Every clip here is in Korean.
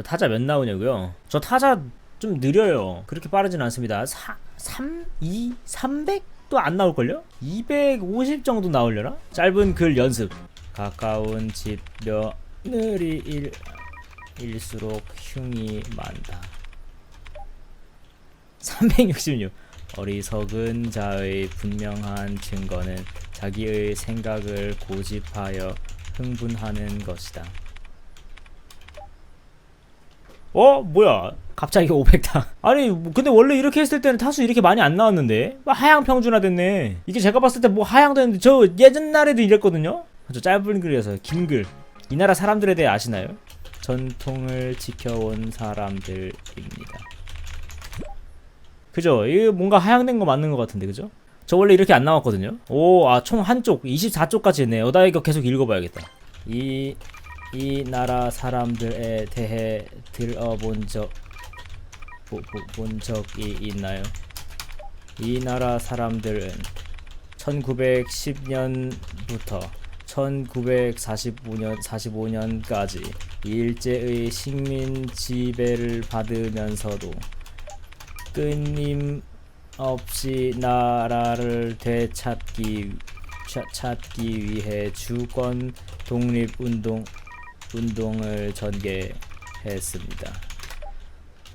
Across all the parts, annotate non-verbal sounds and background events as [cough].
저 타자 몇 나오냐고요? 저 타자 좀 느려요. 그렇게 빠르진 않습니다. 4, 3, 2, 300도 안 나올걸요? 250 정도 나오려나? 짧은 글 연습. 가까운 집 며느리 일, 일수록 흉이 많다. 366. 어리석은 자의 분명한 증거는 자기의 생각을 고집하여 흥분하는 것이다. 어? 뭐야? 갑자기 500타. 아니, 뭐 근데 원래 이렇게 했을 때는 타수 이렇게 많이 안 나왔는데? 뭐 하향 평준화 됐네. 이게 제가 봤을 때 뭐 하향도 했는데 저 예전 날에도 이랬거든요? 저 짧은 글이어서 긴 글. 이 나라 사람들에 대해 아시나요? 전통을 지켜온 사람들입니다. 그죠? 이거 뭔가 하향된 거 맞는 것 같은데, 그죠? 저 원래 이렇게 안 나왔거든요? 오, 아, 총 한쪽, 24쪽까지 했네. 어, 나 이거 계속 읽어봐야겠다. 이, 이 나라 사람들에 대해 들어본 적, 보, 보, 본 적이 있나요? 이 나라 사람들은 1910년부터 1945년 45년까지 일제의 식민 지배를 받으면서도 끊임없이 나라를 되찾기 차- 찾기 위해 주권 독립 운동 운동을 전개했습니다.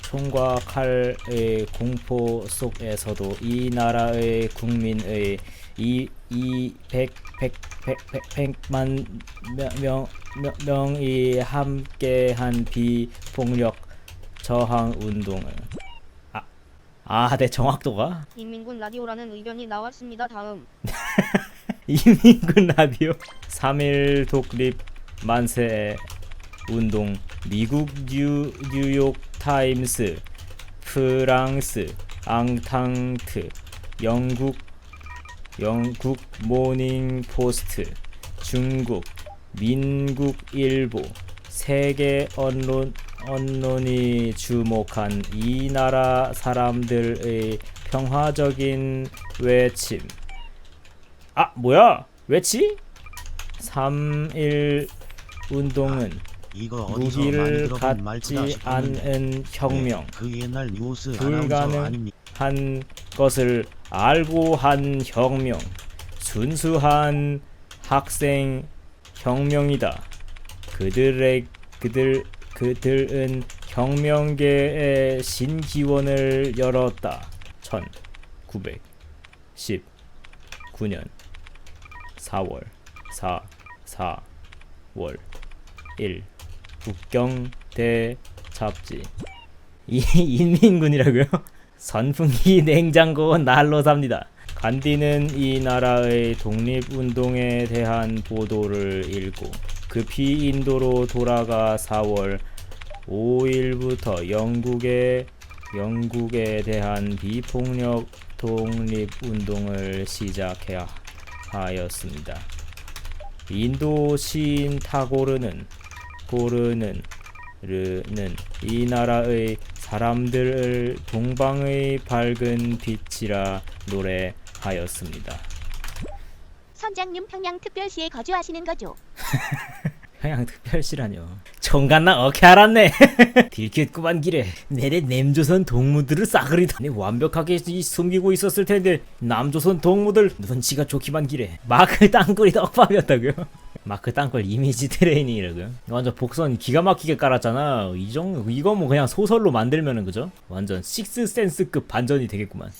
총과 칼의 공포 속에서도 이 나라의 국민의 이, 이 백, 백, 백, 백, 백만 명, 명, 명, 명이 함께한 비폭력 저항 운동을 아, 아, 내 정확도가 인민군 라디오라는 의견이 나왔습니다. 다음 [laughs] 이민군 라디오 3일 독립 만세 운동 미국 뉴, 뉴욕 타임스 프랑스 앙탕트 영국 영국 모닝 포스트 중국 민국 일보 세계 언론 언론이 주목한 이 나라 사람들의 평화적인 외침 아 뭐야 외치? 3일 운동은 이거 어디서 무기를 만들어본 갖지. 않은 혁명 네, 그 옛날 뉴스 불가능- 아나운서 아닙니까? 한 것을 알고 한 혁명 순수한 학생 혁명이다 그들의 그들 그들은 혁명계의 신기원을 열었다 1919년 4월 4 4 월 1 국경 대 잡지 이 인민군이라고요? [laughs] 선풍기 냉장고 날로 삽니다. 간디는 이 나라의 독립운동에 대한 보도를 읽고 급히 인도로 돌아가 4월 5일부터 영국의 영국에 대한 비폭력 독립운동을 시작해야 하였습니다. 인도 시인 타고르는 고르는 르는 이 나라의 사람들을 동방의 밝은 빛이라 노래하였습니다. 선장님 평양 특별시에 거주하시는 거죠? [laughs] 평양 특별시라뇨. 정간나 어케 알았네. [laughs] 들켰구만 길에. 내래 남조선 동무들을 싸그리더니 완벽하게 이 숨기고 있었을 텐데 남조선 동무들 눈치가 좋기만 길에. 마크 땅굴이 떡밥이었다고요? [laughs] 마크 땅굴 이미지 트레이닝이라고요? 완전 복선 기가 막히게 깔았잖아. 이 정도 이거 뭐 그냥 소설로 만들면은 그죠? 완전 식스센스급 반전이 되겠구만.